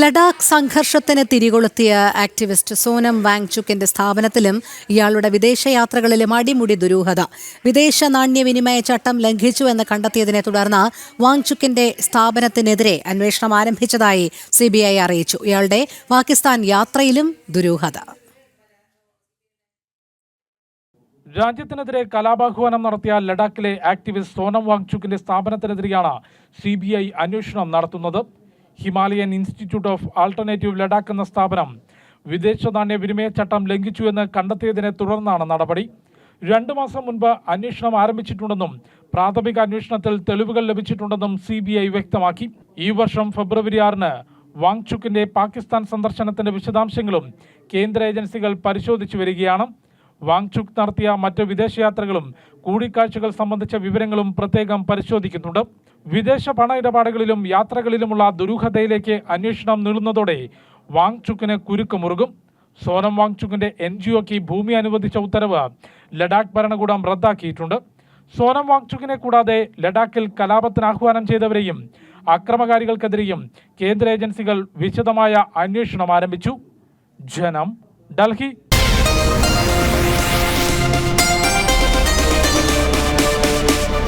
ലഡാക്ക് സംഘർഷത്തിന് തിരികൊളുത്തിയ ആക്ടിവിസ്റ്റ് സോനം വാങ്ചുക്കിന്റെ സ്ഥാപനത്തിലും ഇയാളുടെ വിദേശയാത്രകളിലും അടിമുടി ദുരൂഹത. വിദേശ നാണ്യവിനിമയ ചട്ടം ലംഘിച്ചു എന്ന് കണ്ടെത്തിയതിനെ തുടർന്ന് വാങ്ചുക്കിന്റെ സ്ഥാപനത്തിനെതിരെ അന്വേഷണം ആരംഭിച്ചതായി സിബിഐ അറിയിച്ചു. ഇയാളുടെ പാകിസ്ഥാൻ യാത്രയിലും ദുരൂഹത. രാജ്യത്തിനെതിരെ കലാപാഹ്വാനം നടത്തിയ ലഡാക്കിലെ ആക്ടിവിസ്റ്റ് സോനം വാങ്ചുക്കിന്റെ സ്ഥാപനത്തിനെതിരെയാണ് സി ബി ഐ അന്വേഷണം നടത്തുന്നത്. Himalayan institute of alternative Ladakh എന്ന സ്ഥാപനം വിദേശ നാണ്യ വിനിമയ ചട്ടം ലംഘിച്ചു എന്ന് കണ്ടെത്തിയതിനെ തുടർന്നാണ് നടപടി. രണ്ടു മാസം മുൻപ് അന്വേഷണം ആരംഭിച്ചിട്ടുണ്ടെന്നും പ്രാഥമിക അന്വേഷണത്തിൽ തെളിവുകൾ ലഭിച്ചിട്ടുണ്ടെന്നും സി വ്യക്തമാക്കി. ഈ വർഷം ഫെബ്രുവരി ആറിന് വാങ്ചുക്കിന്റെ പാകിസ്ഥാൻ സന്ദർശനത്തിന്റെ വിശദാംശങ്ങളും കേന്ദ്ര ഏജൻസികൾ പരിശോധിച്ചു വരികയാണ്. വാങ്ചുക് നടത്തിയ മറ്റ് വിദേശയാത്രകളും കൂടിക്കാഴ്ചകൾ സംബന്ധിച്ച വിവരങ്ങളും പ്രത്യേകം പരിശോധിക്കുന്നുണ്ട്. വിദേശ പണ ഇടപാടുകളിലും യാത്രകളിലുമുള്ള ദുരൂഹതയിലേക്ക് അന്വേഷണം നീളുന്നതോടെ വാങ്ചുക്കിന് കുരുക്ക് മുറുകും. സോനം വാങ്ചുക്കിന്റെ എൻ ജി ഒക്ക് ഭൂമി അനുവദിച്ച ഉത്തരവ് ലഡാക്ക് ഭരണകൂടം റദ്ദാക്കിയിട്ടുണ്ട്. സോനം വാങ്ചുക്കിനെ കൂടാതെ ലഡാക്കിൽ കലാപത്തിന് ആഹ്വാനം ചെയ്തവരെയും അക്രമകാരികൾക്കെതിരെയും കേന്ദ്ര ഏജൻസികൾ വിശദമായ അന്വേഷണം ആരംഭിച്ചു. ജനം ഡൽഹി.